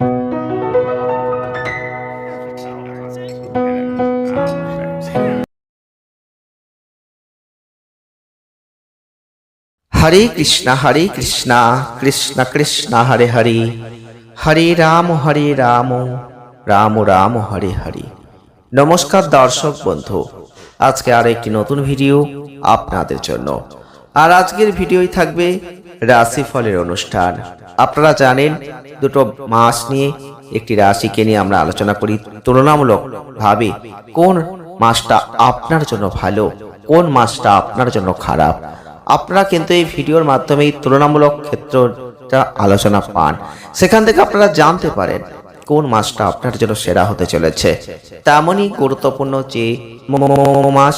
হরে কৃষ্ণ হরে কৃষ্ণ কৃষ্ণ কৃষ্ণ হরে হরে হরে রাম হরে রাম রাম রাম হরে হরে নমস্কার দর্শক বন্ধু, আজকে আর একটি নতুন ভিডিও আপনাদের জন্য। আর আজকের ভিডিওই থাকবে রাশিফলের অনুষ্ঠান। আপনারা জানেন, দুটো মাস নিয়ে একটি রাশিকে নিয়ে আমরা আলোচনা করি। তুলনামূলক ভাবে কোন মাসটা আপনার জন্য ভালো, কোন মাসটা আপনার জন্য খারাপ? আপনারা কিন্তু এই ভিডিওর মাধ্যমে তুলনামূলক ক্ষেত্রটা আলোচনা পান। সেখান থেকে আপনারা জানতে পারেন কোন মাসটা আপনার জন্য সেরা হতে চলেছে। তেমনই গুরুত্বপূর্ণ যে মাস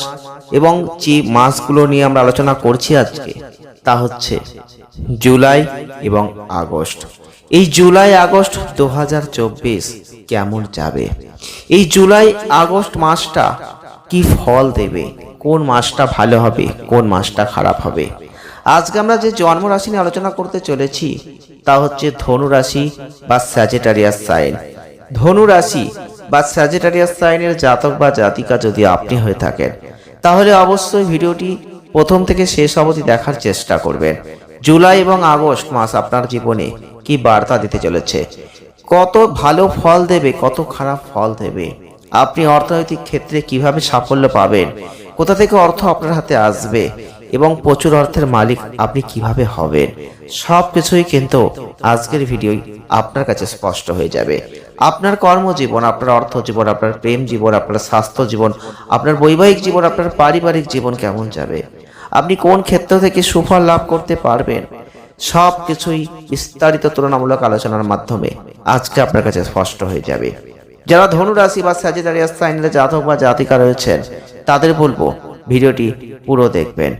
এবং যে মাসগুলো নিয়ে আমরা আলোচনা করছি আজকে তা হচ্ছে জুলাই এবং আগস্ট। এই জুলাই আগস্ট দু হাজার চব্বিশ কেমন যাবে? এই জুলাই আগস্ট মাসটা কি ফল দেবে? কোন মাসটা ভালো হবে? কোন মাসটা খারাপ হবে? আজকে আমরা যে জন্ম রাশি নিয়ে আলোচনা করতে চলেছি, তা হচ্ছে ধনু রাশি বা স্যাজিটারিয়াস সাইন ধনু রাশি বা স্যাজিটারিয়াস সাইনের জাতক বা জাতিকা যদি আপনি হয়ে থাকেন, তাহলে অবশ্যই ভিডিওটি প্রথম থেকে শেষ অবধি দেখার চেষ্টা করবেন। জুলাই এবং আগস্ট মাস আপনার জীবনে কি বার্তা দিতে চলেছে? কত ভালো ফল দেবে, কত খারাপ ফল দেবে? আপনি অর্থনৈতিক ক্ষেত্রে কীভাবে সাফল্য পাবেন? কোথা থেকে অর্থ আপনার হাতে আসবে? এবং প্রচুর অর্থের মালিক আপনি কীভাবে হবেন? সব কিছুই কিন্তু আজকের ভিডিও আপনার কাছে স্পষ্ট হয়ে যাবে। আপনার কর্মজীবন, আপনার অর্থ জীবন আপনার প্রেম জীবন, আপনার স্বাস্থ্য জীবন, আপনার বৈবাহিক জীবন, আপনার পারিবারিক জীবন কেমন যাবে? আপনি কোন ক্ষেত্র থেকে সুফল লাভ করতে পারবেন? সব কিছুই বিস্তারিত তুলনামূলক আলোচনার মাধ্যমে। আজকে আপনার কাছে স্পষ্ট হয়ে যাবে। যারা ধনু রাশি বা স্যাজিটারিয়াস সাইনের জাতক বা জাতিকা রয়েছেন, তাদের বলব, ভিডিওটি পুরো দেখবেন।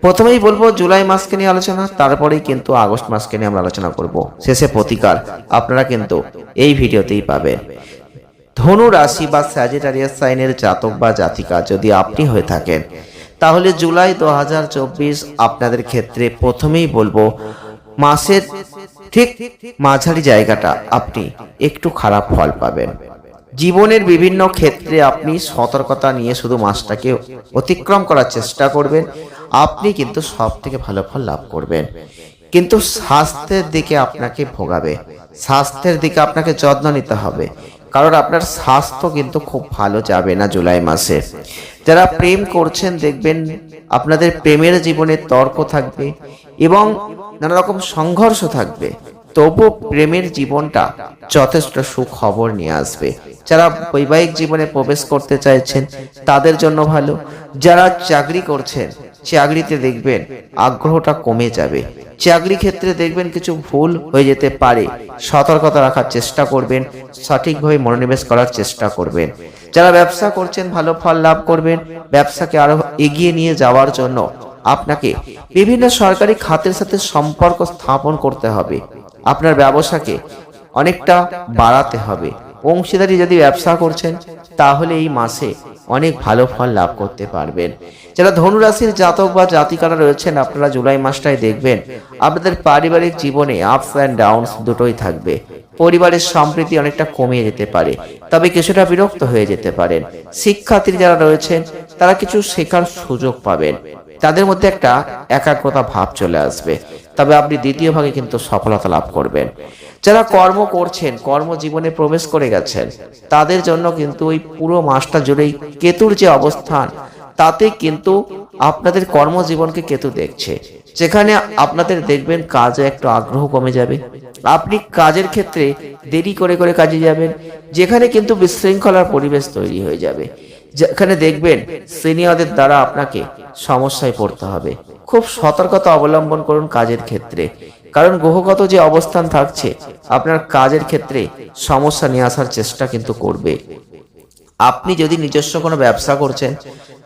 প্রথমেই বলব, জুলাই মাসকে নিয়ে আলোচনা, তারপরেই কিন্তু আগস্ট মাসকে নিয়ে আমরা আলোচনা করব। শেষে প্রতিকার আপনারা কিন্তু এই ভিডিওতেই পাবেন। ধনু রাশি বা স্যাজিটারিয়াস সাইনের জাতক বা জাতিকা যদি আপনি হয়ে থাকেন তাহলে জুলাই দু হাজার চব্বিশ আপনাদের ক্ষেত্রে প্রথমেই বলব, মাসের ঠিক মাঝারি জায়গাটা আপনি একটু খারাপ ফল পাবেন। জীবনের বিভিন্ন ক্ষেত্রে আপনি সতর্কতা নিয়ে শুধু মাসটাকে অতিক্রম করার চেষ্টা করবেন, আপনি কিন্তু সব থেকে ভালো ফল লাভ করবেন। কিন্তু স্বাস্থ্যের দিকে আপনাকে ভোগাবে, স্বাস্থ্যের দিকে আপনাকে যত্ন নিতে হবে, কারণ আপনার স্বাস্থ্য কিন্তু খুব ভালো যাবে না জুলাই মাসে। যারা প্রেম করছেন দেখবেন আপনাদের প্রেমের জীবনে তর্ক থাকবে এবং নানা রকম সংঘর্ষ থাকবে। তবু প্রেমের জীবনটা যথেষ্ট সুখবর নিয়ে আসবে। যারা বৈবাহিক জীবনে প্রবেশ করতে চাইছেন, তাদের জন্য ভালো। যারা চাকরি করছেন, চাকরিতে দেখবেন আগ্রহটা কমে যাবে। চাকরি ক্ষেত্রে দেখবেন কিছু ভুল হয়ে যেতে পারে। সতর্কতা রাখার চেষ্টা করবেন, সঠিকভাবে মনোনিবেশ করার চেষ্টা করবেন। যারা ব্যবসা করছেন, ভালো ফল লাভ করবেন, ব্যবসাকে আরও এগিয়ে নিয়ে যাওয়ার জন্য আপনাকে বিভিন্ন সরকারি খাতের সাথে সম্পর্ক স্থাপন করতে হবে। আপনার ব্যবসাকে অনেকটা বাড়াতে হবে। অংশীদারি যদি ব্যবসা করছেন, তাহলে এই মাসে অনেক ভালো ফল লাভ করতে পারবেন। যারা ধনুরাশির জাতক বা জাতিকারা রয়েছেন, আপনারা জুলাই মাসটায় দেখবেন, আপনাদের পারিবারিক জীবনে আপস অ্যান্ড ডাউনস দুটোই থাকবে। পরিবারের সম্প্রীতি অনেকটা কমিয়ে যেতে পারে, তবে কিছুটা বিরক্ত হয়ে যেতে পারেন। শিক্ষার্থী যারা রয়েছেন, তারা কিছু শেখার সুযোগ পাবেন। তাদের মধ্যে একটা একাগ্রতা ভাব চলে আসবে। তবে আপনি দ্বিতীয় ভাগে কিন্তু সফলতা লাভ করবেন। যারা কর্ম করছেন, কর্মজীবনে প্রবেশ করে গেছেন, তাদের জন্য কিন্তু ওই পুরো মাসটা জুড়েই কেতুর যে অবস্থান, তাতে কিন্তু আপনাদের কর্মজীবনকে কেতু দেখছে। যেখানে আপনাদের দেখবেন কাজে একটু আগ্রহ কমে যাবে। আপনি কাজের ক্ষেত্রে দেরি করে করে কাজে যাবেন, যেখানে কিন্তু বিশৃঙ্খলার পরিবেশ তৈরি হয়ে যাবে। যেখানে দেখবেন সিনিয়রদের দ্বারা আপনাকে সমস্যায় পড়তে হবে। খুব সতর্কতা অবলম্বন করুন কাজের ক্ষেত্রে। কারণ গ্রহগত যে অবস্থান থাকছে, আপনার কাজের ক্ষেত্রে সমস্যা নিয়ে আসার চেষ্টা কিন্তু করবে। আপনি যদি নিজস্ব কোনো ব্যবসা করছেন,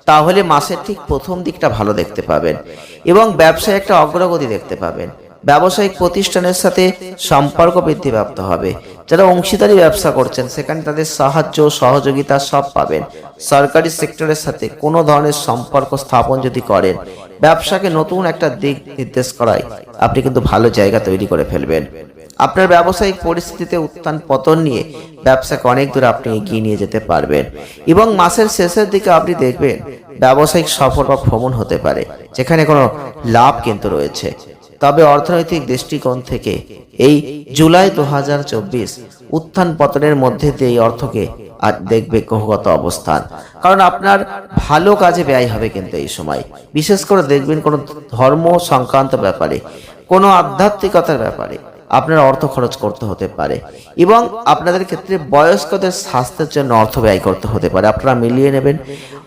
তাহলে মাসের ঠিক প্রথম দিকটা ভালো দেখতে পাবেন এবং ব্যবসায় একটা অগ্রগতি দেখতে পাবেন। ব্যবসায়িক প্রতিষ্ঠানের সাথে সম্পর্ক বৃদ্ধিপ্রাপ্ত হবে। যারা অংশীদারি ব্যবসা করছেন, সেখানে তাদের সাহায্য, সহযোগিতা সব পাবেন। সরকারি সেক্টরের সাথে কোনো ধরনের সম্পর্ক স্থাপন যদি করেন, ব্যবসাকে নতুন একটা দিক নির্দেশ করায় আপনি কিন্তু ভালো জায়গা তৈরি করে ফেলবেন। আপনার ব্যবসায়িক পরিস্থিতিতে উত্থান পতন নিয়ে ব্যবসাকে অনেক দূর আপনি এগিয়ে নিয়ে যেতে পারবেন। এবং মাসের শেষের দিকে আপনি দেখবেন ব্যবসায়িক সফল বা ভ্রমণ হতে পারে, যেখানে কোনো লাভ কিন্তু রয়েছে। তবে অর্থনৈতিক দৃষ্টিকোণ থেকে এই জুলাই দু হাজার চব্বিশ উত্থান পতনের মধ্যে দিয়ে এই অর্থকে আর দেখবে গ্রহগত অবস্থান। কারণ আপনার ভালো কাজে ব্যয় হবে কিন্তু এই সময়। বিশেষ করে দেখবেন কোনো ধর্ম সংক্রান্ত ব্যাপারে, কোনো আধ্যাত্মিকতার ব্যাপারে। আপনার অর্থ খরচ করতে হতে পারে। এবং আপনাদের ক্ষেত্রে বয়স্কদের স্বাস্থ্যের জন্য অর্থ ব্যয় করতে হতে পারে। আপনারা মিলিয়ে নেবেন।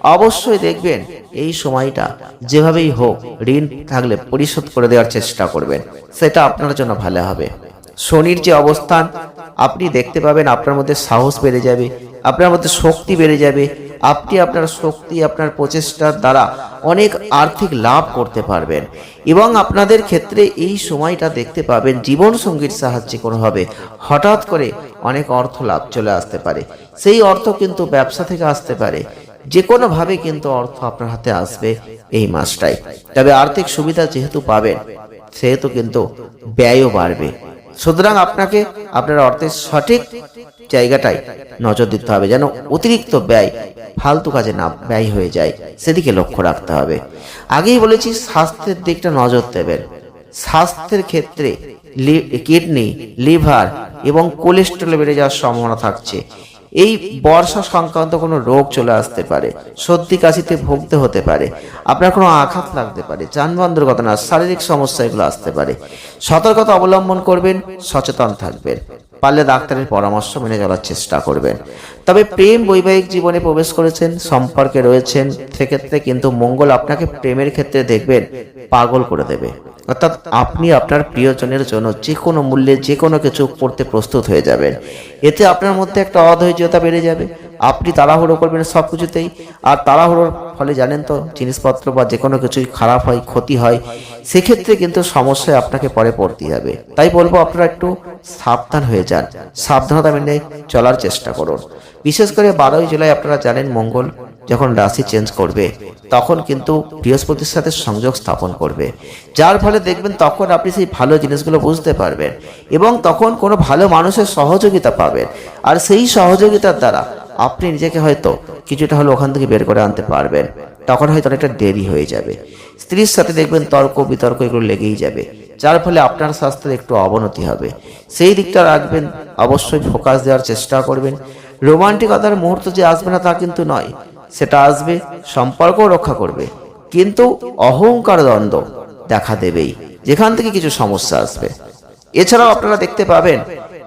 অবশ্যই দেখবেন এই সময়টা যেভাবেই হোক ঋণ থাকলে পরিশোধ করে দেওয়ার চেষ্টা করবেন। সেটা আপনার জন্য ভালো হবে। শনির যে অবস্থান, আপনি দেখতে পাবেন আপনার মধ্যে সাহস বেড়ে যাবে, আপনার মধ্যে শক্তি বেড়ে যাবে আপনি আপনার শক্তি, আপনার প্রচেষ্টার দ্বারা অনেক আর্থিক লাভ করতে পারবেন। এবং আপনাদের ক্ষেত্রে এই সময়টা দেখতে পাবেন জীবন সঙ্গীর সাহায্যে কোনোভাবে হঠাৎ করে অনেক অর্থ লাভ চলে আসতে পারে। সেই অর্থ কিন্তু ব্যবসা থেকে আসতে পারে। যে কোনোভাবে কিন্তু অর্থ আপনার হাতে আসবে এই মাসটাই তবে আর্থিক সুবিধা যেহেতু পাবেন, সেহেতু কিন্তু ব্যয়ও বাড়বে। সুতরাং আপনাকে আপনার অর্থের সঠিক জায়গাটায় নজর দিতে হবে যেন অতিরিক্ত ব্যয় ফালতু কাজে না ব্যয় হয়ে যায়। সেদিকে লক্ষ্য রাখতে হবে। আগেই বলেছি, স্বাস্থ্যের দিকটা নজর দেবেন। স্বাস্থ্যের ক্ষেত্রে কিডনি, লিভার এবং কোলেস্ট্রল বেড়ে যাওয়ার সম্ভাবনা থাকছে। এই বর্ষা সংক্রান্ত কোনো রোগ চলে আসতে পারে। সর্দি, কাশিতে ভুগতে হতে পারে। আপনার কোনো আঘাত লাগতে পারে যানবাহন দুর্ঘটনা শারীরিক সমস্যা এগুলো আসতে পারে। সতর্কতা অবলম্বন করবেন, সচেতন থাকবেন। পারলে ডাক্তারের পরামর্শ মেনে চলার চেষ্টা করবেন। তবে প্রেম বৈবাহিক জীবনে প্রবেশ করেছেন, সম্পর্কে রয়েছেন, সেক্ষেত্রে কিন্তু মঙ্গল আপনাকে প্রেমের ক্ষেত্রে দেখবেন, পাগল করে দেবে। অর্থাৎ আপনি আপনার প্রিয়জনের জন্য যে কোনো মূল্যে যে কোনো কিছু করতে প্রস্তুত হয়ে যাবেন। এতে আপনার মধ্যে একটা অধৈর্যতা বেড়ে যাবে। আপনি তাড়াহুড়ো করবেন সব কিছুতেই আর তাড়াহুড়োর ফলে জানেন তো, জিনিসপত্র বা যে কোনো কিছুই খারাপ হয়, ক্ষতি হয়, সেক্ষেত্রে কিন্তু সমস্যায় আপনাকে পরে পড়তে হবে। তাই বলব, আপনারা একটু সাবধান হয়ে যান। সাবধানতা মেনে চলার চেষ্টা করুন। বিশেষ করে বারোই জুলাই আপনারা জানেন মঙ্গল যখন রাশি চেঞ্জ করবে, তখন কিন্তু বৃহস্পতির সাথে সংযোগ স্থাপন করবে। যার ফলে দেখবেন তখন আপনি সেই ভালো জিনিসগুলো বুঝতে পারবেন এবং তখন কোনো ভালো মানুষের সহযোগিতা পাবেন। আর সেই সহযোগিতার দ্বারা আপনি নিজেকে হয়তো কিছুটা হলো ওখান থেকে বের করে আনতে পারবেন। তখন হয়তো অনেকটা দেরি হয়ে যাবে। স্ত্রীর সাথে দেখবেন তর্ক বিতর্ক এগুলো লেগেই যাবে। যার ফলে আপনার স্বাস্থ্যের একটু অবনতি হবে। সেই দিকটা রাখবেন, অবশ্যই ফোকাস দেওয়ার চেষ্টা করবেন। রোমান্টিকতার মুহূর্ত যে আসবে না তা কিন্তু নয়, সেটা আসবে, সম্পর্কও রক্ষা করবে। কিন্তু অহংকার দ্বন্দ্ব দেখা দেবেই, যেখান থেকে কিছু সমস্যা আসবে। এছাড়াও আপনারা দেখতে পাবেন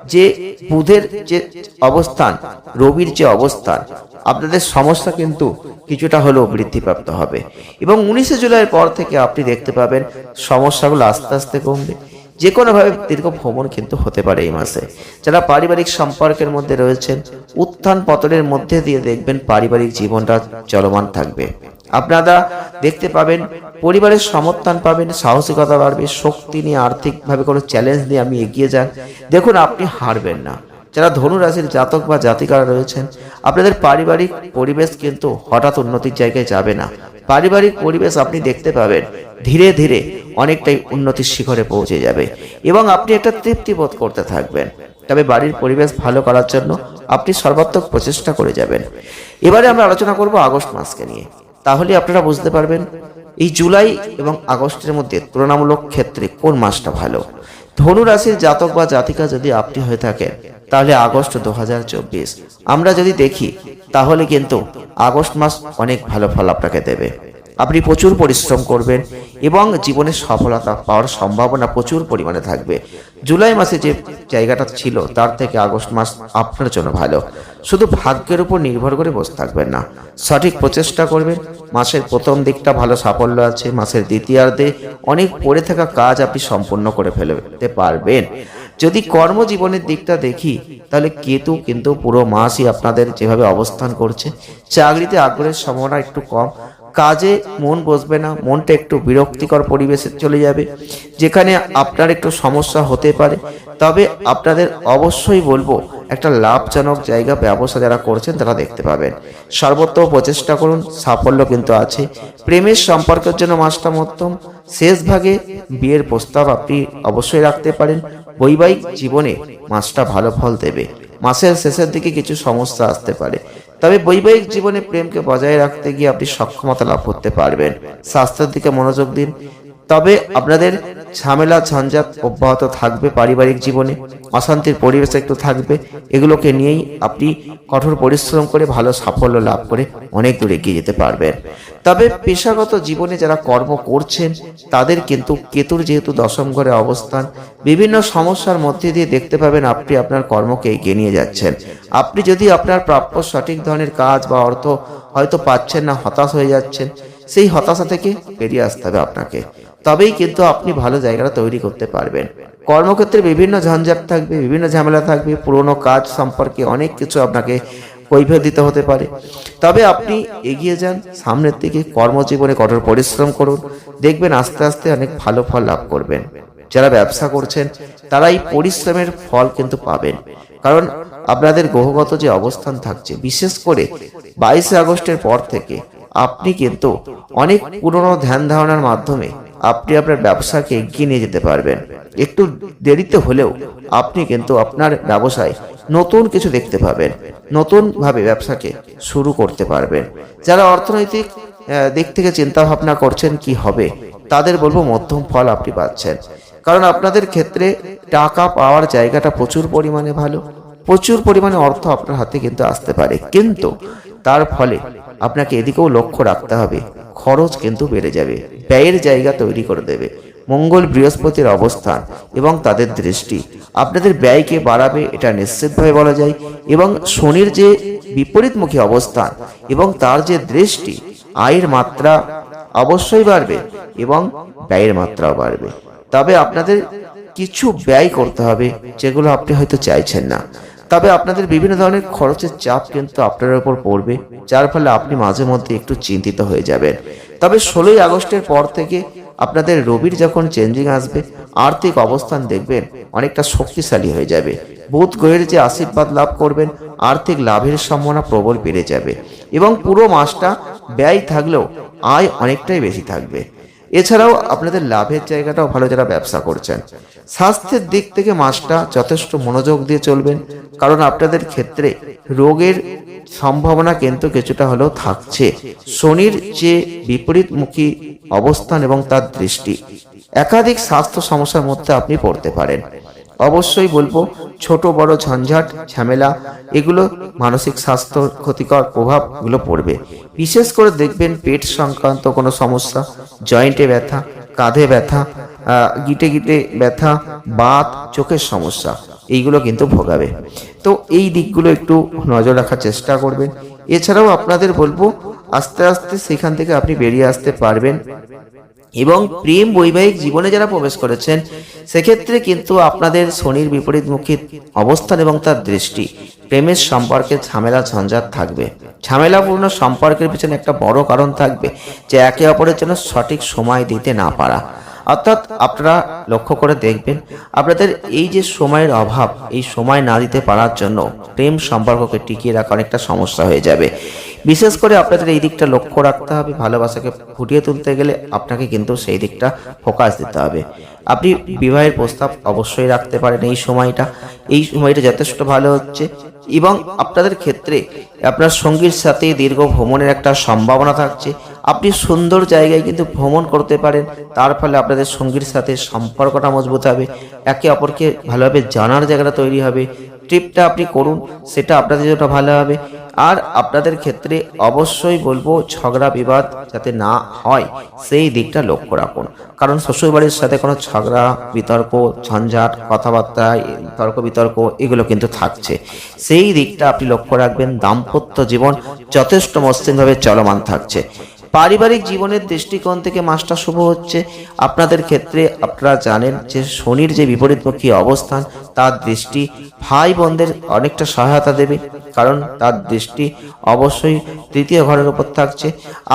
যে বুধের যে অবস্থান, রবির যে অবস্থান, আপনাদের সমস্যা কিন্তু কিছুটা হলেও বৃদ্ধিপ্রাপ্ত হবে। এবং উনিশে জুলাইয়ের পর থেকে আপনি দেখতে পাবেন সমস্যাগুলো আস্তে আস্তে কমবে। যে কোনোভাবে দীর্ঘ ভ্রমণ কিন্তু হতে পারে এই মাসে। যারা পারিবারিক সম্পর্কের মধ্যে রয়েছেন, উত্থান পতনের মধ্যে দিয়ে দেখবেন পারিবারিক জীবনটা চলমান থাকবে। আপনারা দেখতে পাবেন, পরিবারের সমর্থন পাবেন, সাহসিকতা বাড়বে, শক্তি নিয়ে, আর্থিকভাবে কোনো চ্যালেঞ্জ নিয়ে আমি এগিয়ে যান। দেখুন, আপনি হারবেন না। যারা ধনু রাশির জাতক বা জাতিকারা রয়েছেন, আপনাদের পারিবারিক পরিবেশ কিন্তু হঠাৎ উন্নতির জায়গায় যাবে না। পারিবারিক পরিবেশ আপনি দেখতে পাবেন, ধীরে ধীরে অনেকটাই উন্নতির শিখরে পৌঁছে যাবে এবং আপনি একটা তৃপ্তি বোধ করতে থাকবেন। তবে বাড়ির পরিবেশ ভালো করার জন্য আপনি সর্বাত্মক প্রচেষ্টা করে যাবেন। এবারে আমরা আলোচনা করব আগস্ট মাসকে নিয়ে। তাহলে আপনারা বুঝতে পারবেন, এই জুলাই এবং আগস্টের মধ্যে তুলনামূলক ক্ষেত্রে কোন মাসটা ভালো? ধনু রাশির জাতক বা জাতিকা যদি আপনি হয়ে থাকেন, তাহলে আগস্ট দু হাজার চব্বিশ। আমরা যদি দেখি, তাহলে কিন্তু আগস্ট মাস অনেক ভালো ফল আপনাকে দেবে। আপনি প্রচুর পরিশ্রম করবেন এবং জীবনে সফলতা পাওয়ার সম্ভাবনা প্রচুর পরিমাণে থাকবে। জুলাই মাসে যে জায়গাটা ছিল, তার থেকে আগস্ট মাস আপনার জন্য ভালো। শুধু ভাগ্যের উপর নির্ভর করে বসে থাকবেন না। সঠিক প্রচেষ্টা করবেন। মাসের প্রথম দিকটা ভালো সাফল্য আছে, মাসের দ্বিতীয়ার্ধে অনেক পড়ে থাকা কাজ আপনি সম্পূর্ণ করে ফেলতে পারবেন। যদি কর্মজীবনের দিকটা দেখি, তাহলে কেতু কিন্তু পুরো মাসই আপনাদের যেভাবে অবস্থান করছে, চাকরিতে আগ্রহের সম্ভাবনা একটু কম কাজে মন বসবে না, মনটা একটু বিরক্তিকর পরিবেশে চলে যাবে। যেখানে আপনার একটু সমস্যা হতে পারে। তবে আপনাদের অবশ্যই বলব, একটা লাভজনক জায়গা ব্যবসা যারা করছেন তারা দেখতে পাবেন। সর্বত্র প্রচেষ্টা করুন, সাফল্য কিন্তু আছে। প্রেমের সম্পর্কের জন্য মাসটা মধ্যম, শেষ ভাগে বিয়ের প্রস্তাব আপনি অবশ্যই রাখতে পারেন। বৈবাহিক জীবনে মাসটা ভালো ফল দেবে। মাসের শেষের দিকে কিছু সমস্যা আসতে পারে। তবে বৈবাহিক জীবনে প্রেমকে বজায় রাখতে গিয়ে আপনি সক্ষমতা লাভ করতে পারবেন। স্বাস্থ্যের দিকে মনোযোগ দিন। তবে আপনাদের ঝামেলা, ঝঞ্ঝাট অব্যাহত থাকবে পারিবারিক জীবনে, অশান্তির পরিবেশ একটু থাকবে, এগুলোকে নিয়েই আপনি কঠোর পরিশ্রম করে ভালো সাফল্য লাভ করে অনেক দূর এগিয়ে যেতে পারবেন। তবে পেশাগত জীবনে যারা কর্ম করছেন, তাদের কিন্তু কেতুর যেহেতু দশম ঘরে অবস্থান, বিভিন্ন সমস্যার মধ্যে দিয়ে দেখতে পাবেন আপনি আপনার কর্মকে এগিয়ে নিয়ে যাচ্ছেন। আপনি যদি আপনার প্রাপ্য সঠিক ধরনের কাজ বা অর্থ হয়তো পাচ্ছেন না, হতাশ হয়ে যাচ্ছেন, সেই হতাশা থেকে বেরিয়ে আসতে হবে আপনাকে। তবেই কিন্তু আপনি ভালো জায়গাটা তৈরি করতে পারবেন। কর্মক্ষেত্রে বিভিন্ন ঝঞ্ঝাট থাকবে, বিভিন্ন ঝামেলা থাকবে, পুরনো কাজ সম্পর্কে অনেক কিছু আপনাকে কৈফিয়ত দিতে হতে পারে। তবে আপনি এগিয়ে যান, সামনের দিকে কর্মজীবনে কঠোর পরিশ্রম করুন, দেখবেন আস্তে আস্তে অনেক ভালো ফল লাভ করবেন। যারা ব্যবসা করছেন তারা এই পরিশ্রমের ফল কিন্তু পাবেন। কারণ আপনাদের গ্রহগত যে অবস্থান থাকছে, বিশেষ করে বাইশে আগস্টের পর থেকে, আপনি কিন্তু অনেক পুরনো ধ্যান ধারণার মাধ্যমে আপনি আপনার ব্যবসাকে এগিয়ে নিয়ে যেতে পারবেন। একটু দেরিতে হলেও আপনি কিন্তু আপনার ব্যবসায় নতুন কিছু দেখতে পাবেন নতুন ভাবে ব্যবসাকে শুরু করতে পারবেন। যারা অর্থনৈতিক দিক থেকে চিন্তা ভাবনা করছেন কি হবে, তাদের বলব মধ্যম ফল আপনি পাচ্ছেন। কারণ আপনাদের ক্ষেত্রে টাকা পাওয়ার জায়গাটা প্রচুর পরিমাণে ভালো, প্রচুর পরিমাণে অর্থ আপনার হাতে কিন্তু আসতে পারে। কিন্তু তার ফলে আপনাকে এদিকেও লক্ষ্য রাখতে হবে, খরচ কিন্তু বেড়ে যাবে। ব্যয়ের জায়গা তৈরি করে দেবে। মঙ্গল বৃহস্পতির অবস্থান এবং তাদের দৃষ্টি। আপনাদের ব্যয়কে বাড়াবে এটা নিশ্চিতভাবে বলা যায়। এবং শনির যে বিপরীতমুখী অবস্থান এবং তার যে দৃষ্টি, আয়ের মাত্রা অবশ্যই বাড়বে এবং ব্যয়ের মাত্রাও বাড়বে। তবে আপনাদের কিছু ব্যয় করতে হবে যেগুলো আপনি হয়তো চাইছেন না। তবে আপনাদের বিভিন্ন ধরনের খরচের চাপ কিন্তু আপনার উপর পড়বে, যার ফলে আপনি মাঝে মধ্যে একটু চিন্তিত হয়ে যাবেন। তবে ষোলোই আগস্টের পর থেকে আপনাদের রবির যখন চেঞ্জিং আসবে, আর্থিক অবস্থান দেখবেন অনেকটা শক্তিশালী হয়ে যাবে। বুধ গ্রহের যে আশীর্বাদ লাভ করবেন, আর্থিক লাভের সম্ভাবনা প্রবল বেড়ে যাবে এবং পুরো মাসটা ব্যয় থাকলেও আয় অনেকটাই বেশি থাকবে। এছাড়াও আপনাদের লাভের জায়গাটাও ভালো যারা ব্যবসা করছেন। স্বাস্থ্যের দিক থেকে মাসটা যথেষ্ট মনোযোগ দিয়ে চলবেন, কারণ আপনাদের ক্ষেত্রে রোগের সম্ভাবনা কিন্তু কিছুটা হলেও থাকছে। শনির যে বিপরীতমুখী অবস্থান এবং তার দৃষ্টি, একাধিক স্বাস্থ্য সমস্যার মধ্যে আপনি পড়তে পারেন। অবশ্যই বলব, ছোট, বড়, ঝঞ্ঝাট, ঝামেলা, এগুলো মানসিক স্বাস্থ্য ক্ষতিকর প্রভাবগুলো পড়বে। বিশেষ করে দেখবেন পেট সংক্রান্ত কোনো সমস্যা, জয়েন্টে ব্যথা, কাঁধে ব্যথা গিটে গিটে ব্যথা, বাত, চোখের সমস্যা, এইগুলো কিন্তু ভোগাবে। তো এই দিকগুলো একটু নজর রাখার চেষ্টা করবেন। এছাড়াও আপনাদের বলব, আস্তে আস্তে সেখান থেকে আপনি বেরিয়ে আসতে পারবেন। এবং প্রেম বৈবাহিক জীবনে যারা প্রবেশ করেছেন, সেক্ষেত্রে কিন্তু আপনাদের শনির বিপরীতমুখী অবস্থান এবং তার দৃষ্টি, প্রেমের সম্পর্কে ঝামেলা, ঝঞ্ঝাট থাকবে। ঝামেলাপূর্ণ সম্পর্কের পিছনে একটা বড় কারণ থাকবে যে একে অপরের জন্য সঠিক সময় দিতে না পারা। অর্থাৎ আপনারা লক্ষ্য করে দেখবেন, আপনাদের এই যে সময়ের অভাব, এই সময় না দিতে পারার জন্য প্রেম সম্পর্ককে টিকিয়ে রাখা অনেকটা সমস্যা হয়ে যাবে। বিশেষ করে আপনাদের এই দিকটা লক্ষ্য রাখতে হবে, ভালোবাসাকে ফুটিয়ে তুলতে গেলে আপনাকে কিন্তু সেই দিকটা ফোকাস দিতে হবে। আপনি বিবাহের প্রস্তাব অবশ্যই রাখতে পারেন এই সময়টা এই সময়টা যথেষ্ট ভালো হচ্ছে এবং আপনাদের ক্ষেত্রে আপনার সঙ্গীর সাথে দীর্ঘ ভ্রমণের একটা সম্ভাবনা থাকছে আপনি সুন্দর জায়গায় কিন্তু ভ্রমণ করতে পারেন, তার ফলে আপনাদের সঙ্গীর সাথে সম্পর্কটা মজবুত হবে, একে অপরকে ভালোভাবে জানার জায়গাটা তৈরি হবে, ট্রিপটা আপনি করুন, সেটা আপনাদের জন্য ভালো হবে। আর আপনাদের ক্ষেত্রে অবশ্যই বলব, ঝগড়া, বিবাদ যাতে না হয়, সেই দিকটা লক্ষ্য রাখুন। কারণ শ্বশুরবাড়ির সাথে কোনো ঝগড়া, বিতর্ক, ঝঞ্ঝাট, কথাবার্তা, তর্ক বিতর্ক, এগুলো কিন্তু থাকছে। সেই দিকটা আপনি লক্ষ্য রাখবেন, দাম্পত্য জীবন যথেষ্ট মসৃণভাবে চলমান থাকছে। পারিবারিক জীবনের দৃষ্টিকোণ থেকে মাসটা শুভ হচ্ছে। আপনাদের ক্ষেত্রে আপনারা জানেন যে শনির যে বিপরীতমুখী অবস্থান, তার দৃষ্টি ভাই বোনদের অনেকটা সহায়তা দেবে, কারণ তার দৃষ্টি অবশ্যই তৃতীয় ঘরের উপর থাকছে।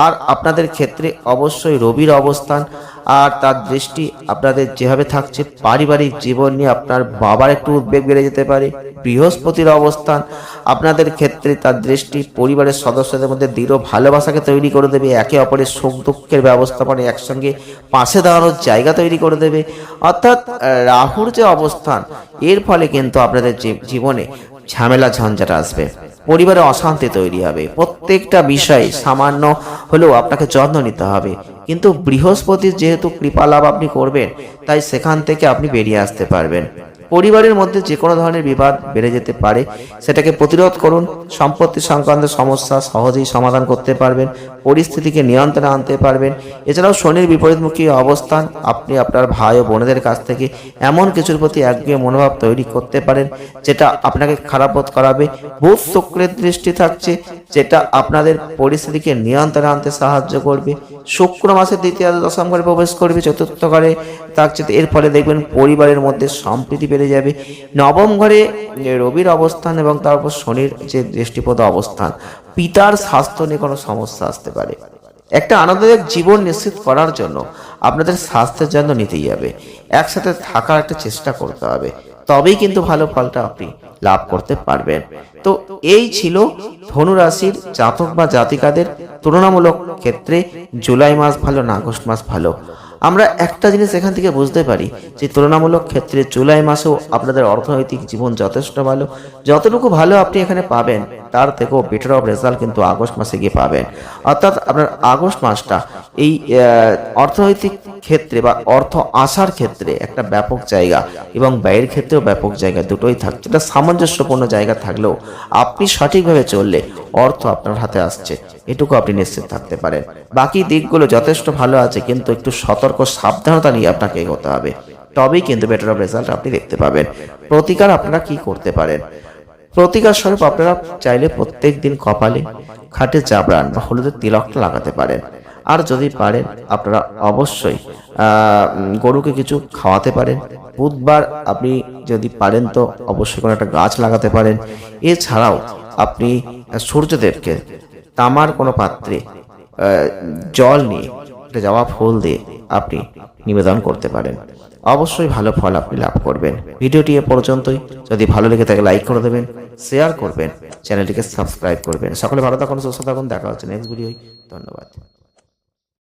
আর আপনাদের ক্ষেত্রে অবশ্যই রবির অবস্থান আর তার দৃষ্টি আপনাদের যেভাবে থাকছে, পারিবারিক জীবন নিয়ে আপনার বাবার একটু উদ্বেগ বেড়ে যেতে পারে, বৃহস্পতির অবস্থান আপনাদের ক্ষেত্রে তার দৃষ্টি পরিবারের সদস্যদের মধ্যে দৃঢ় ভালোবাসাকে তৈরি করে দেবে, একে অপরের সুখ দুঃখের ব্যবস্থাপনা একসঙ্গে পাশে দাঁড়ানোর জায়গা তৈরি করে দেবে। অর্থাৎ রাহুর যে অবস্থান, এর ফলে কিন্তু আপনাদের জীবনে ঝামেলা ঝঞ্ঝাট আসবে। পরিবারে অশান্তি তৈরি হবে। প্রত্যেকটা বিষয়ে সামান্য হলেও আপনাকে যত্ন নিতে হবে। কিন্তু বৃহস্পতির যেহেতু কৃপা লাভ আপনি করবেন, তাই সেখান থেকে আপনি বেরিয়ে আসতে পারবেন। পরিবারের মধ্যে যে কোনো ধরনের বিবাদ বেড়ে যেতে পারে। সেটাকে প্রতিরোধ করুন, সম্পত্তি সংক্রান্ত সমস্যা সহজেই সমাধান করতে পারবেন। পরিস্থিতিকে নিয়ন্ত্রণে আনতে পারবেন। এছাড়াও শনির বিপরীতমুখী অবস্থান, আপনি আপনার ভাই ও বোনেদের কাছ থেকে এমন কিছুর প্রতি একগুয়ে মনোভাব তৈরি করতে পারেন, যেটা আপনাকে খারাপ বোধ করাবে। বুধ শুক্রের দৃষ্টি থাকছে, যেটা আপনাদের পরিস্থিতিকে নিয়ন্ত্রণে আনতে সাহায্য করবে। শুক্র মাসের দ্বিতীয় দশম ঘরে প্রবেশ করবে, চতুর্থ ঘরে থাকছে। এর ফলে দেখবেন পরিবারের মধ্যে সম্প্রীতি বেড়ে যাবে। নবম ঘরে রবির অবস্থান এবং তারপর শনির যে দৃষ্টিপদ অবস্থান পিতার স্বাস্থ্য নিয়ে কোনো সমস্যা আসতে পারে। একটা আনন্দদায়ক জীবন নিশ্চিত করার জন্য আপনাদের স্বাস্থ্যের যত্ন নিতেই হবে। একসাথে থাকার একটা চেষ্টা করতে হবে। তবেই কিন্তু ভালো ফলটা আপনি লাভ করতে পারবেন। তো এই ছিল ধনুরাশির জাতক বা জাতিকাদের তুলনামূলক ক্ষেত্রে জুলাই মাস ভালো, না আগস্ট মাস ভালো। আমরা একটা জিনিস এখান থেকে বুঝতে পারি যে তুলনামূলক ক্ষেত্রে জুলাই মাসেও আপনাদের অর্থনৈতিক জীবন যথেষ্ট ভালো। যতটুকু ভালো আপনি এখানে পাবেন, তার থেকেও বেটার অফ রেজাল্ট কিন্তু আগস্ট মাসে গিয়ে পাবেন। অর্থাৎ আপনার আগস্ট মাসটা এই অর্থনৈতিক ক্ষেত্রে বা অর্থ আসার ক্ষেত্রে একটা ব্যাপক জায়গা এবং ব্যয়ের ক্ষেত্রেও ব্যাপক জায়গা দুটোই থাকছে এটা সামঞ্জস্যপূর্ণ জায়গা থাকলেও আপনি সঠিকভাবে চললে অর্থ আপনার হাতে আসছে। এটুকু আপনি নিশ্চিত থাকতে পারেন। বাকি দিকগুলো যথেষ্ট ভালো আছে, কিন্তু একটু সতর্ক, সাবধানতা নিয়ে আপনাকে এগোতে হবে। তবেই কিন্তু বেটার অফ রেজাল্ট আপনি দেখতে পাবেন। প্রতিকার আপনারা কি করতে পারেন? প্রতিকার স্বরূপ আপনারা চাইলে প্রত্যেক দিন কপালে খাটে চাবড়ান বা হলুদের তিলকটা লাগাতে পারেন। আর যদি পারেন, আপনারা অবশ্যই গরুকে কিছু খাওয়াতে পারেন। বুধবার আপনি যদি পারেন তো অবশ্যই কোনো একটা গাছ লাগাতে পারেন। এছাড়াও আপনি সূর্যদেবকে তামার কোনো পাত্রে জল নিয়ে, একটা জবা ফুল দিয়ে আপনি নিবেদন করতে পারেন। অবশ্যই ভালো ফল আপনি লাভ করবেন। ভিডিওটি এ পর্যন্তই। যদি ভালো লেগে থাকে, লাইক করে দেবেন, শেয়ার করবেন, চ্যানেলটিকে সাবস্ক্রাইব করবেন। সকলে ভালো থাকুন, সুস্থ থাকুন, দেখা হচ্ছে নেক্সট ভিডিওই ধন্যবাদ।